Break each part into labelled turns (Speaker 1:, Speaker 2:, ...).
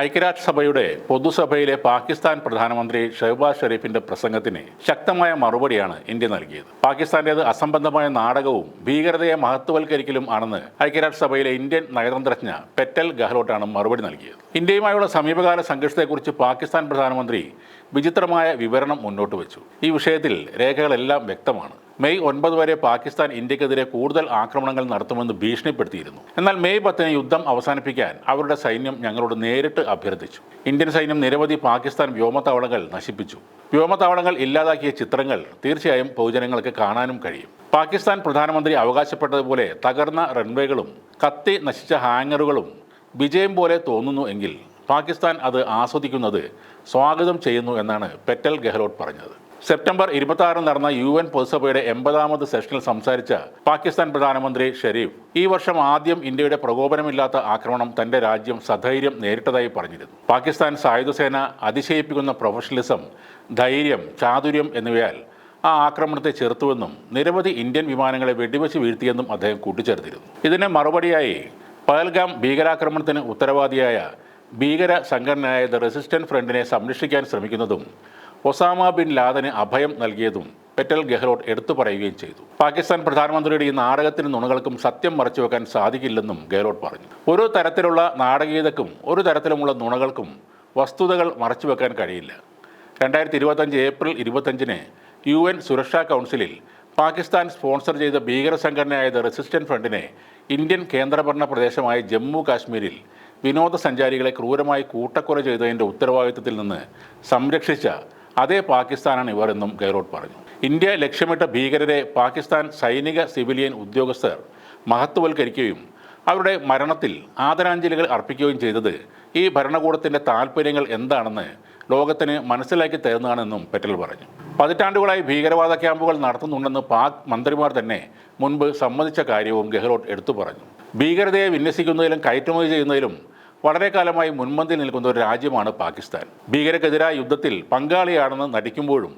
Speaker 1: ഐക്യരാഷ്ട്രസഭയുടെ പൊതുസഭയിലെ പാകിസ്ഥാൻ പ്രധാനമന്ത്രി ഷെഹബാസ് ഷെരീഫിന്റെ പ്രസംഗത്തിന് ശക്തമായ മറുപടിയാണ് ഇന്ത്യ നൽകിയത്. പാകിസ്ഥാന്റേത് അസംബന്ധമായ നാടകവും ഭീകരതയെ മഹത്വവൽക്കരിക്കലും ആണെന്ന് ഐക്യരാഷ്ട്രസഭയിലെ ഇന്ത്യൻ നയതന്ത്രജ്ഞ പെറ്റൽ ഗഹ്ലോട്ടാണ് മറുപടി നൽകിയത്. ഇന്ത്യയുമായുള്ള സമീപകാല സംഘർഷത്തെക്കുറിച്ച് പാകിസ്ഥാൻ പ്രധാനമന്ത്രി വിചിത്രമായ വിവരണം മുന്നോട്ട് വെച്ചു. ഈ വിഷയത്തിൽ രേഖകളെല്ലാം വ്യക്തമാണ്. മെയ് ഒൻപത് വരെ പാകിസ്ഥാൻ ഇന്ത്യക്കെതിരെ കൂടുതൽ ആക്രമണങ്ങൾ നടത്തുമെന്ന് ഭീഷണിപ്പെടുത്തിയിരുന്നു. എന്നാൽ മെയ് പത്തിന് യുദ്ധം അവസാനിപ്പിക്കാൻ അവരുടെ സൈന്യം ഞങ്ങളോട് നേരിട്ട് അഭ്യർത്ഥിച്ചു. ഇന്ത്യൻ സൈന്യം നിരവധി പാകിസ്ഥാൻ വ്യോമത്താവളങ്ങൾ നശിപ്പിച്ചു. വ്യോമത്താവളങ്ങൾ ഇല്ലാതാക്കിയ ചിത്രങ്ങൾ തീർച്ചയായും പൊതുജനങ്ങൾക്ക് കാണാനും കഴിയും. പാകിസ്ഥാൻ പ്രധാനമന്ത്രി അവകാശപ്പെട്ടതുപോലെ തകർന്ന റൺവേകളും കത്തി നശിച്ച ഹാങ്ങറുകളും വിജയം പോലെ തോന്നുന്നു എങ്കിൽ പാകിസ്ഥാൻ അത് ആസ്വദിക്കുന്നത് സ്വാഗതം ചെയ്യുന്നു എന്നാണ് പെറ്റൽ ഗെഹ്ലോട്ട് പറഞ്ഞത്. സെപ്റ്റംബർ ഇരുപത്തി ആറിന് നടന്ന യു എൻ പൊതുസഭയുടെ എൺപതാമത് സെഷനിൽ സംസാരിച്ച പാകിസ്ഥാൻ പ്രധാനമന്ത്രി ഷെരീഫ് ഈ വർഷം ആദ്യം ഇന്ത്യയുടെ പ്രകോപനമില്ലാത്ത ആക്രമണം തന്റെ രാജ്യം സധൈര്യം നേരിട്ടതായി പറഞ്ഞിരുന്നു. പാകിസ്ഥാൻ സായുധസേന അതിശയിപ്പിക്കുന്ന പ്രൊഫഷണലിസം ധൈര്യം ചാതുര്യം എന്നിവയാൽ ആ ആക്രമണത്തെ ചെറുത്തുവെന്നും നിരവധി ഇന്ത്യൻ വിമാനങ്ങളെ വെടിവെച്ച് വീഴ്ത്തിയെന്നും അദ്ദേഹം കൂട്ടിച്ചേർത്തിരുന്നു. ഇതിന് മറുപടിയായി പഹൽഗാം ഭീകരാക്രമണത്തിന് ഉത്തരവാദിയായ ഭീകര സംഘടനയായ ദ റെസിസ്റ്റന്റ് ഫ്രണ്ടിനെ സംരക്ഷിക്കാൻ ശ്രമിക്കുന്നതും ഒസാമ ബിൻ ലാദന് അഭയം നൽകിയതും പെറ്റൽ ഗെഹ്ലോട്ട് എടുത്തു പറയുകയും ചെയ്തു. പാകിസ്ഥാൻ പ്രധാനമന്ത്രിയുടെ ഈ നാടകത്തിനും നുണകൾക്കും സത്യം മറച്ചുവെക്കാൻ സാധിക്കില്ലെന്നും ഗെഹ്ലോട്ട് പറഞ്ഞു. ഒരു തരത്തിലുള്ള നാടകീയതക്കും ഒരു തരത്തിലുമുള്ള നുണകൾക്കും വസ്തുതകൾ മറച്ചുവെക്കാൻ കഴിയില്ല. രണ്ടായിരത്തി ഇരുപത്തഞ്ച് ഏപ്രിൽ ഇരുപത്തഞ്ചിന് യു എൻ സുരക്ഷാ കൗൺസിലിൽ പാകിസ്ഥാൻ സ്പോൺസർ ചെയ്ത ഭീകര സംഘടനയായ ദ റെസിസ്റ്റന്റ് ഫ്രണ്ടിനെ ഇന്ത്യൻ കേന്ദ്രഭരണ പ്രദേശമായ ജമ്മു കാശ്മീരിൽ വിനോദസഞ്ചാരികളെ ക്രൂരമായി കൂട്ടക്കൊല ചെയ്തതിന്റെ ഉത്തരവാദിത്വത്തിൽ നിന്ന് സംരക്ഷിച്ച അതേ പാകിസ്ഥാനാണ് ഇവർ എന്നും ഗെഹ്ലോട്ട് പറഞ്ഞു. ഇന്ത്യ ലക്ഷ്യമിട്ട ഭീകരരെ പാകിസ്ഥാൻ സൈനിക സിവിലിയൻ ഉദ്യോഗസ്ഥർ മഹത്വവൽക്കരിക്കുകയും അവരുടെ മരണത്തിൽ ആദരാഞ്ജലികൾ അർപ്പിക്കുകയും ചെയ്തത് ഈ ഭരണകൂടത്തിന്റെ താല്പര്യങ്ങൾ എന്താണെന്ന് ലോകത്തിന് മനസ്സിലാക്കി തരുന്നതാണെന്നും പെറ്റൽ പറഞ്ഞു. പതിറ്റാണ്ടുകളായി ഭീകരവാദ ക്യാമ്പുകൾ നടത്തുന്നുണ്ടെന്ന് പാക് മന്ത്രിമാർ തന്നെ മുൻപ് സമ്മതിച്ച കാര്യവും ഗെഹ്ലോട്ട് എടുത്തു പറഞ്ഞു. ഭീകരതയെ വിന്യസിക്കുന്നതിലും കയറ്റുമതി ചെയ്യുന്നതിലും വളരെ കാലമായി മുൻപന്തിൽ നിൽക്കുന്ന ഒരു രാജ്യമാണ് പാകിസ്ഥാൻ. ഭീകരക്കെതിരായ യുദ്ധത്തിൽ പങ്കാളിയാണെന്ന് നടിക്കുമ്പോഴും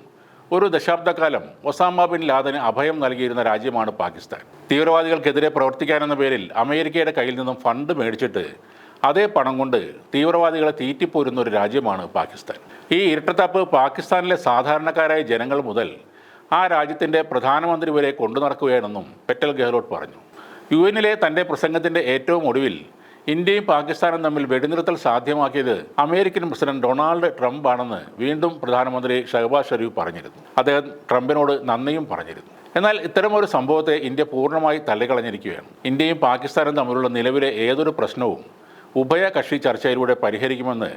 Speaker 1: ഒരു ദശാബ്ദക്കാലം ഒസാമ ബിൻ ലാദന് അഭയം നൽകിയിരുന്ന രാജ്യമാണ് പാകിസ്ഥാൻ. തീവ്രവാദികൾക്കെതിരെ പ്രവർത്തിക്കാനെന്ന പേരിൽ അമേരിക്കയുടെ കയ്യിൽ നിന്നും ഫണ്ട് മേടിച്ചിട്ട് അതേ പണം കൊണ്ട് തീവ്രവാദികളെ തീറ്റിപ്പോരുന്ന ഒരു രാജ്യമാണ് പാകിസ്ഥാൻ. ഈ ഇരട്ടത്താപ്പ് പാകിസ്ഥാനിലെ സാധാരണക്കാരായ ജനങ്ങൾ മുതൽ ആ രാജ്യത്തിന്റെ പ്രധാനമന്ത്രി വരെ കൊണ്ടു നടക്കുകയാണെന്നും പെറ്റൽ ഗെഹ്ലോട്ട് പറഞ്ഞു. യു എന്നിലെ തന്റെ പ്രസംഗത്തിന്റെ ഏറ്റവും ഒടുവിൽ ഇന്ത്യയും പാകിസ്ഥാനും തമ്മിൽ വെടിനിർത്തൽ സാധ്യമാക്കിയത് അമേരിക്കൻ പ്രസിഡന്റ് ഡൊണാൾഡ് ട്രംപ് ആണെന്ന് വീണ്ടും പ്രധാനമന്ത്രി ഷഹബാസ് ഷെരീഫ് പറഞ്ഞിരുന്നു. അദ്ദേഹം ട്രംപിനോട് നന്ദിയും പറഞ്ഞിരുന്നു. എന്നാൽ ഇത്തരമൊരു സംഭവത്തെ ഇന്ത്യ പൂർണമായി തള്ളിക്കളഞ്ഞിരിക്കുകയാണ്. ഇന്ത്യയും പാകിസ്ഥാനും തമ്മിലുള്ള നിലവിലെ ഏതൊരു പ്രശ്നവും ഉഭയകക്ഷി ചർച്ചയിലൂടെ പരിഹരിക്കുമെന്ന്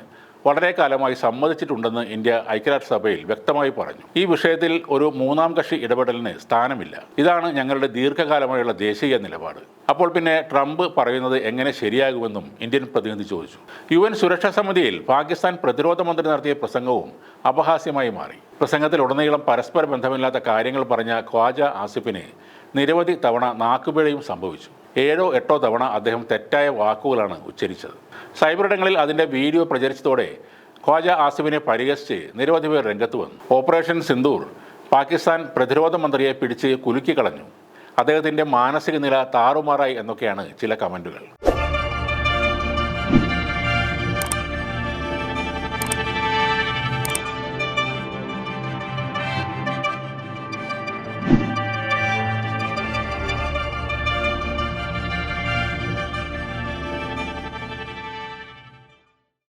Speaker 1: വളരെ കാലമായി സമ്മതിച്ചിട്ടുണ്ടെന്ന് ഇന്ത്യ ഐക്യരാഷ്ട്രസഭയിൽ വ്യക്തമായി പറഞ്ഞു. ഈ വിഷയത്തിൽ ഒരു മൂന്നാം കക്ഷി ഇടപെടലിന് സ്ഥാനമില്ല. ഇതാണ് ഞങ്ങളുടെ ദീർഘകാലമായുള്ള ദേശീയ നിലപാട്. അപ്പോൾ പിന്നെ ട്രംപ് പറയുന്നത് എങ്ങനെ ശരിയാകുമെന്നും ഇന്ത്യൻ പ്രതിനിധി ചോദിച്ചു. യു എൻ സുരക്ഷാ സമിതിയിൽ പാകിസ്ഥാൻ പ്രതിരോധ മന്ത്രി നടത്തിയ പ്രസംഗവും അപഹാസ്യമായി മാറി. പ്രസംഗത്തിൽ ഉടനീളം പരസ്പര ബന്ധമില്ലാത്ത കാര്യങ്ങൾ പറഞ്ഞ ഖ്വാജ ആസിഫിന് നിരവധി തവണ നാക്കുപിഴയും സംഭവിച്ചു. ഏഴോ എട്ടോ തവണ അദ്ദേഹം തെറ്റായ വാക്കുകളാണ് ഉച്ചരിച്ചത്. സൈബറിടങ്ങളിൽ അതിന്റെ വീഡിയോ പ്രചരിച്ചതോടെ ഖ്വാജ ആസിഫിനെ പരിഹസിച്ച് നിരവധി പേർ രംഗത്ത് വന്നു. ഓപ്പറേഷൻ സിന്ദൂർ പാകിസ്ഥാൻ പ്രതിരോധ മന്ത്രിയെ പിടിച്ച് കുലുക്കിക്കളഞ്ഞു. അദ്ദേഹത്തിന്റെ മാനസിക നില താറുമാറായി എന്നൊക്കെയാണ് ചില കമന്റുകൾ